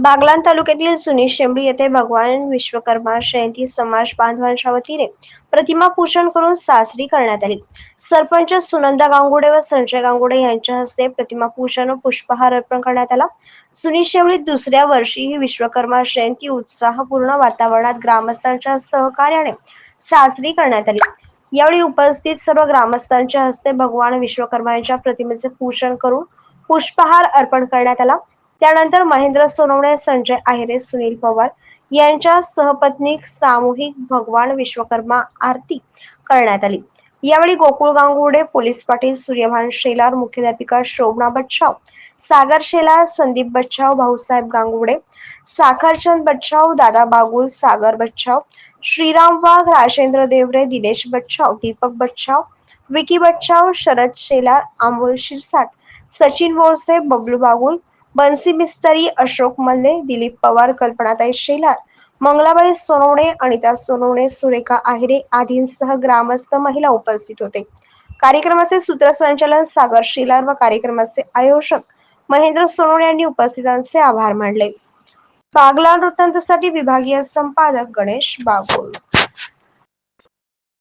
बागलाण तालुक्यातील सुनी शेंबडी येथे भगवान विश्वकर्मा जयंती समाज बांधवांच्या वतीने प्रतिमा पूजन करून साजरी करण्यात आली. सरपंच सुनंदा गांगुडे व संजय गांगुडे यांच्या हस्ते प्रतिमा पूजन व पुष्पहार अर्पण करण्यात आला. सुनी शेंबडीत दुसऱ्या वर्षी ही विश्वकर्मा जयंती उत्साहपूर्ण वातावरणात ग्रामस्थांच्या सहकार्याने साजरी करण्यात आली. यावेळी उपस्थित सर्व ग्रामस्थांच्या हस्ते भगवान विश्वकर्मा यांच्या प्रतिमेचे पूजन करून पुष्पहार अर्पण करण्यात आला. त्यानंतर महेंद्र सोनवणे संजय आहिरे सुनील पवार यांच्या सहपत्नीक सामूहिक भगवान विश्वकर्मा आरती करण्यात आली. यावेळी गोकुळ गांगुडे पोलीस पाटील सूर्यभान शेलार मुख्याध्यापिका शोभना बच्छाव सागर शेलार संदीप बच्छाव भाऊसाहेब गांगुडे साखरचंद बच्छाव दादा बागुल सागर बच्छाव श्रीराम वाघ राजेंद्र देवरे दिनेश बच्छाव दीपक बच्छाव विकी बच्छाव शरद शेलार अमोल शिरसाट सचिन बोरसे बबलू बागुल बन्सी मिस्तरी अशोक मल्ले दिलीप पवार कल्पनाताई शेलार मंगलाबाई सोनवणे अनिता सोनवणे सुरेखा आहिरे आदींसह ग्रामस्थ महिला उपस्थित होते. कार्यक्रमाचे सूत्रसंचालन सागर शेलार व कार्यक्रमाचे आयोजक महेंद्र सोनवणे यांनी उपस्थितांचे आभार मानले. बागला वृत्तांतसाठी विभागीय संपादक गणेश बागोल.